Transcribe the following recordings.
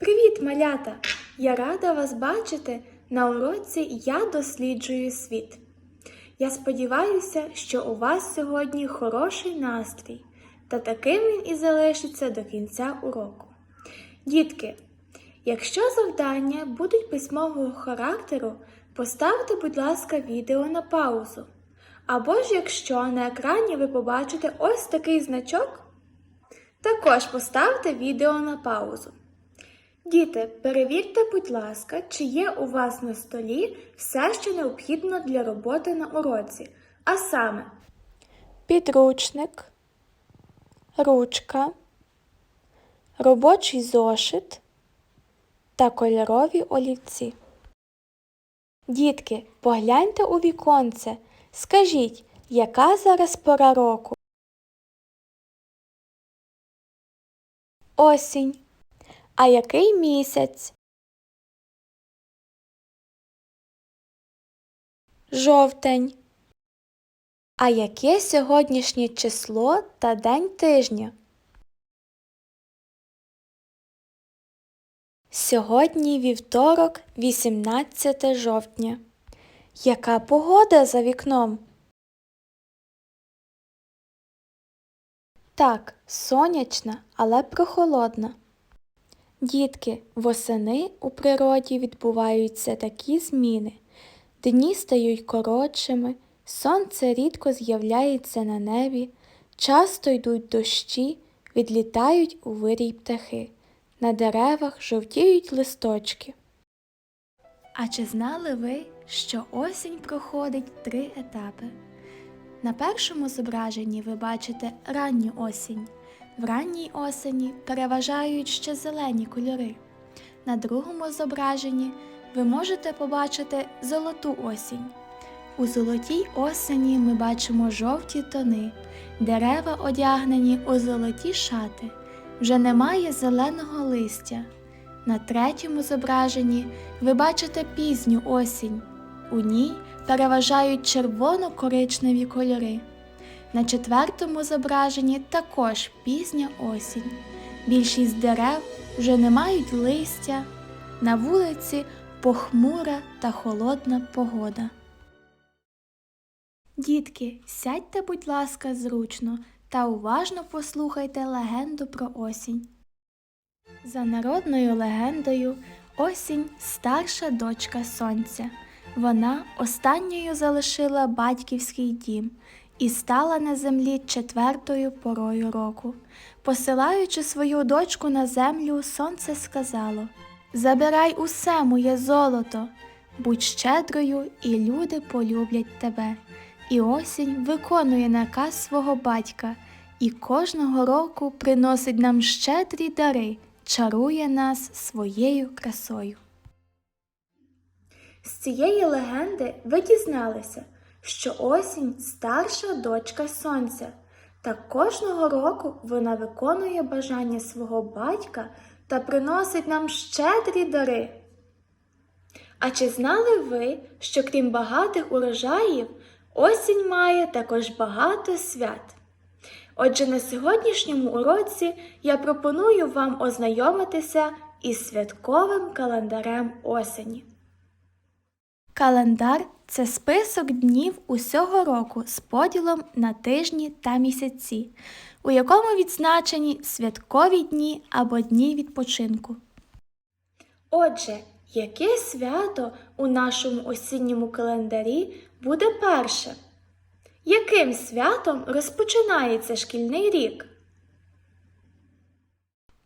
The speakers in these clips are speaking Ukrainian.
Привіт, малята! Я рада вас бачити на уроці Я досліджую світ. Я сподіваюся, що у вас сьогодні хороший настрій, та таким він і залишиться до кінця уроку. Дітки, якщо завдання будуть письмового характеру, поставте, будь ласка, відео на паузу. Або ж якщо на екрані ви побачите ось такий значок, також поставте відео на паузу. Діти, перевірте, будь ласка, чи є у вас на столі все, що необхідно для роботи на уроці, а саме підручник, ручка, робочий зошит та кольорові олівці. Дітки, погляньте у віконце. Скажіть, яка зараз пора року? Осінь. А який місяць? Жовтень. А яке сьогоднішнє число та день тижня? Сьогодні вівторок, 18 жовтня. Яка погода за вікном? Так, сонячна, але прохолодна. Дітки, восени у природі відбуваються такі зміни. Дні стають коротшими, сонце рідко з'являється на небі, часто йдуть дощі, відлітають у вирій птахи. На деревах жовтіють листочки. А чи знали ви, що осінь проходить три етапи? На першому зображенні ви бачите ранню осінь. В ранній осені переважають ще зелені кольори. На другому зображенні ви можете побачити золоту осінь. У золотій осені ми бачимо жовті тони, дерева одягнені у золоті шати, вже немає зеленого листя. На третьому зображенні ви бачите пізню осінь. У ній переважають червоно-коричневі кольори. На четвертому зображенні також пізня осінь. Більшість дерев вже не мають листя. На вулиці похмура та холодна погода. Дітки, сядьте, будь ласка, зручно та уважно послухайте легенду про осінь. За народною легендою, осінь старша дочка сонця. Вона останньою залишила батьківський дім і стала на землі четвертою порою року. Посилаючи свою дочку на землю, сонце сказало Забирай усе моє золото, будь щедрою, і люди полюблять тебе. І осінь виконує наказ свого батька і кожного року приносить нам щедрі дари, чарує нас своєю красою. З цієї легенди ви дізналися, що осінь старша дочка сонця, та кожного року вона виконує бажання свого батька та приносить нам щедрі дари. А чи знали ви, що крім багатих урожаїв, осінь має також багато свят? Отже, на сьогоднішньому уроці я пропоную вам ознайомитися із святковим календарем осені. Календар це список днів усього року з поділом на тижні та місяці, у якому відзначені святкові дні або дні відпочинку. Отже, яке свято у нашому осінньому календарі буде перше? Яким святом розпочинається шкільний рік?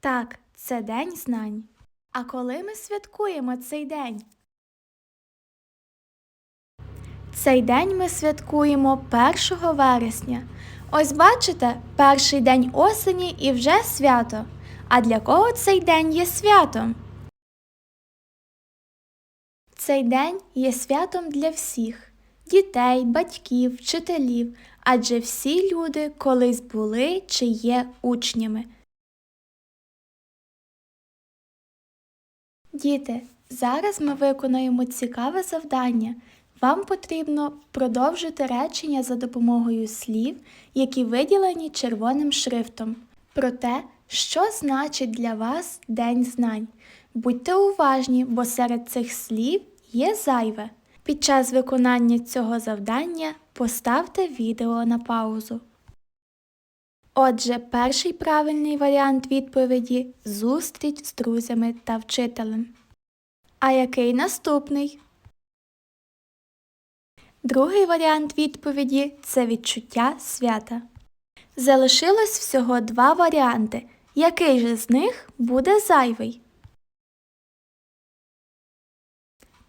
Так, це День знань. А коли ми святкуємо цей день? Цей день ми святкуємо 1 вересня. Ось бачите, перший день осені і вже свято. А для кого цей день є святом? Цей день є святом для всіх дітей, батьків, вчителів, адже всі люди колись були чи є учнями. Діти, зараз ми виконуємо цікаве завдання. Вам потрібно продовжити речення за допомогою слів, які виділені червоним шрифтом, про те, що значить для вас День знань. Будьте уважні, бо серед цих слів є зайве. Під час виконання цього завдання поставте відео на паузу. Отже, перший правильний варіант відповіді зустріч з друзями та вчителем. А який наступний? Другий варіант відповіді це відчуття свята. Залишилось всього два варіанти. Який же з них буде зайвий?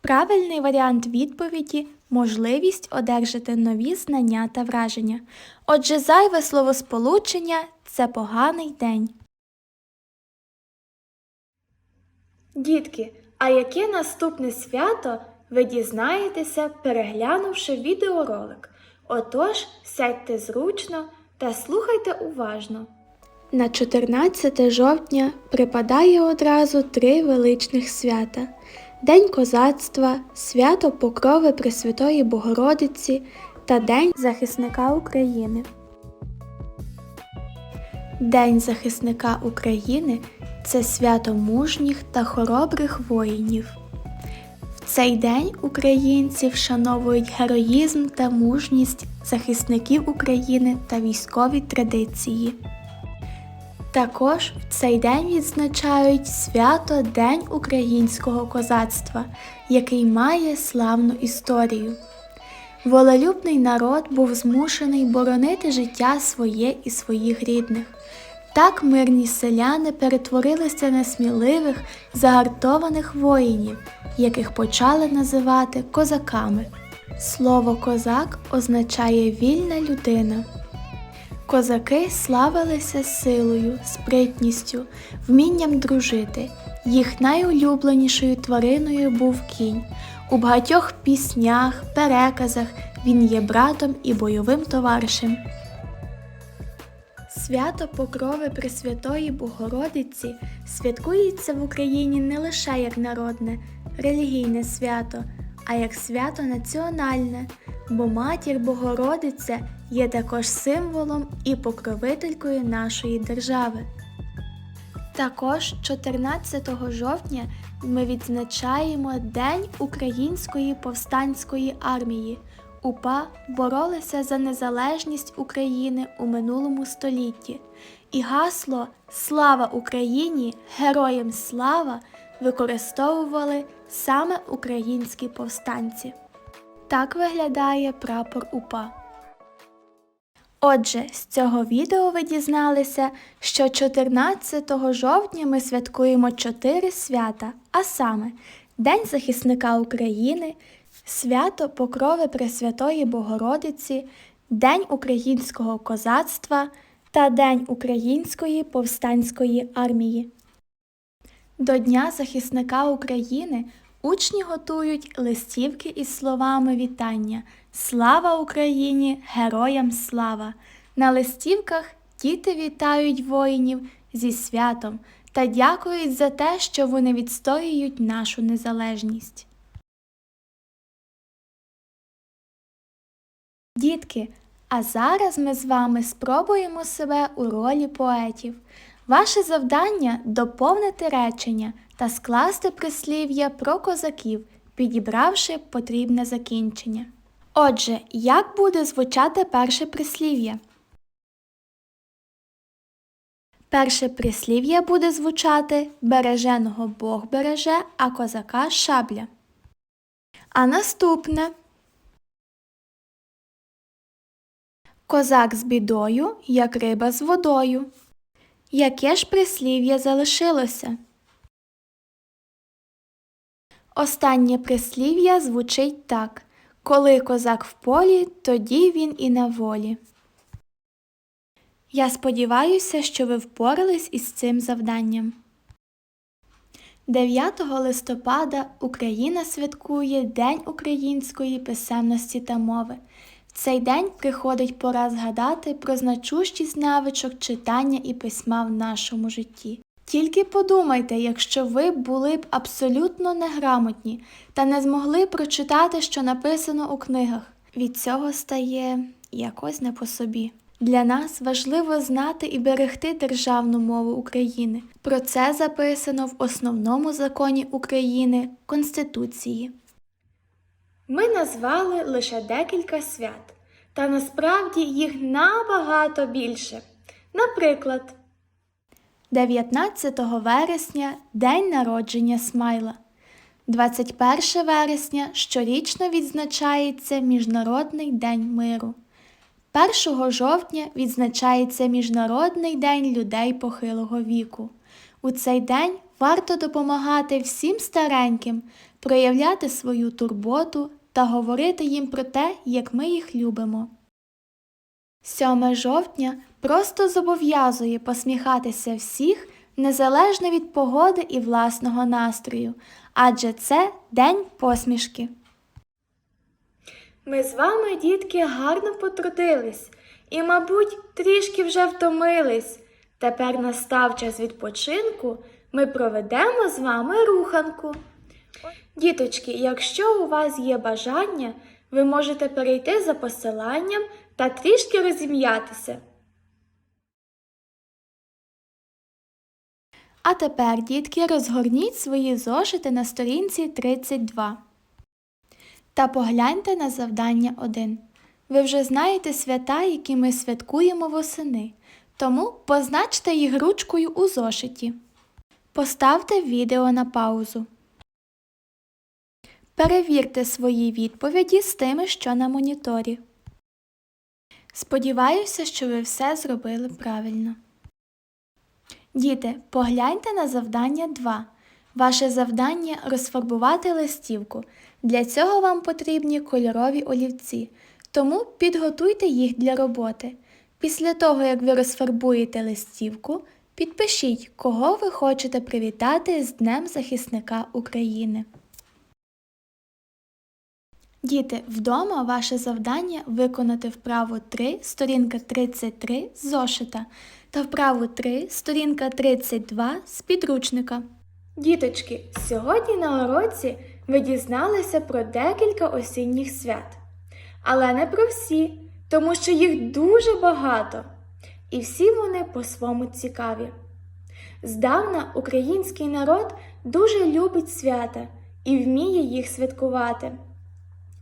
Правильний варіант відповіді можливість одержати нові знання та враження. Отже, зайве словосполучення це поганий день. Дітки, а яке наступне свято ви дізнаєтеся, переглянувши відеоролик? Отож, сядьте зручно та слухайте уважно. На 14 жовтня припадає одразу три величних свята: День козацтва, свято Покрови Пресвятої Богородиці та День захисника України. День захисника України це свято мужніх та хоробрих воїнів. Цей день українці вшановують героїзм та мужність захисників України та військові традиції. Також в цей день відзначають свято День українського козацтва, який має славну історію. Волелюбний народ був змушений боронити життя своє і своїх рідних. Так мирні селяни перетворилися на сміливих, загартованих воїнів, яких почали називати козаками. Слово козак означає вільна людина. Козаки славилися силою, спритністю, вмінням дружити. Їх найулюбленішою твариною був кінь. У багатьох піснях, переказах він є братом і бойовим товаришем. Свято Покрови Пресвятої Богородиці святкується в Україні не лише як народне, релігійне свято, а як свято національне, бо матір Богородиця є також символом і покровителькою нашої держави. Також 14 жовтня ми відзначаємо День Української повстанської армії. УПА боролися за незалежність України у минулому столітті, і гасло Слава Україні! Героям слава використовували саме українські повстанці. Так виглядає прапор УПА. Отже, з цього відео ви дізналися, що 14 жовтня ми святкуємо чотири свята, а саме День захисника України, свято Покрови Пресвятої Богородиці, День українського козацтва та День Української повстанської армії. До Дня захисника України учні готують листівки із словами вітання Слава Україні! Героям слава! На листівках діти вітають воїнів зі святом та дякують за те, що вони відстоюють нашу незалежність. Дітки, а зараз ми з вами спробуємо себе у ролі поетів. Ваше завдання доповнити речення та скласти прислів'я про козаків, підібравши потрібне закінчення. Отже, як буде звучати перше прислів'я? Перше прислів'я буде звучати береженого Бог береже, а козака шабля. А наступне Козак з бідою, як риба з водою. Яке ж прислів'я залишилося? Останнє прислів'я звучить так Коли козак в полі, тоді він і на волі. Я сподіваюся, що ви впорались із цим завданням. 9 листопада Україна святкує День української писемності та мови. Цей день приходить пора згадати про значущість навичок читання і письма в нашому житті. Тільки подумайте, якщо ви були б абсолютно неграмотні та не змогли прочитати, що написано у книгах. Від цього стає якось не по собі. Для нас важливо знати і берегти державну мову України. Про це записано в основному законі України Конституції. Ми назвали лише декілька свят, та насправді їх набагато більше. Наприклад, 19 вересня День народження Смайла. 21 вересня щорічно відзначається Міжнародний день миру. 1 жовтня відзначається Міжнародний день людей похилого віку. У цей день варто допомагати всім стареньким, проявляти свою турботу та говорити їм про те, як ми їх любимо. 7 жовтня просто зобов'язує посміхатися всіх незалежно від погоди і власного настрою, адже це День посмішки. Ми з вами, дітки, гарно потрудились і, мабуть, трішки вже втомились. Тепер настав час відпочинку, ми проведемо з вами руханку. Діточки, якщо у вас є бажання, ви можете перейти за посиланням та трішки розім'ятися. А тепер, дітки, розгорніть свої зошити на сторінці 32. Та погляньте на завдання 1. Ви вже знаєте свята, які ми святкуємо восени, тому позначте їх ручкою у зошиті. Поставте відео на паузу. Перевірте свої відповіді з тими, що на моніторі. Сподіваюся, що ви все зробили правильно. Діти, погляньте на завдання 2. Ваше завдання розфарбувати листівку. Для цього вам потрібні кольорові олівці, тому підготуйте їх для роботи. Після того, як ви розфарбуєте листівку, підпишіть, кого ви хочете привітати з Днем захисника України. Діти, вдома ваше завдання виконати вправу 3, сторінка 33 з зошита та вправу 3, сторінка 32 з підручника. Діточки, сьогодні на уроці ви дізналися про декілька осінніх свят. Але не про всі, тому що їх дуже багато, і всі вони по-своєму цікаві. Здавна український народ дуже любить свята і вміє їх святкувати.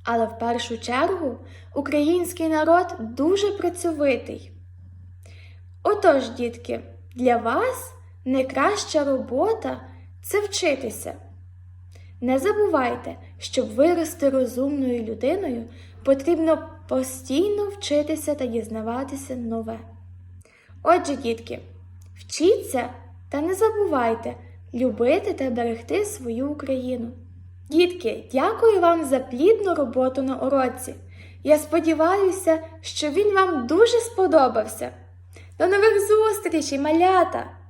Але в першу чергу український народ дуже працьовитий. Отож, дітки, для вас найкраща робота це вчитися. Не забувайте, щоб вирости розумною людиною, потрібно постійно вчитися та дізнаватися нове. Отже, дітки, вчіться та не забувайте любити та берегти свою Україну. Дітки, дякую вам за плідну роботу на уроці. Я сподіваюся, що він вам дуже сподобався. До нових зустрічей, малята!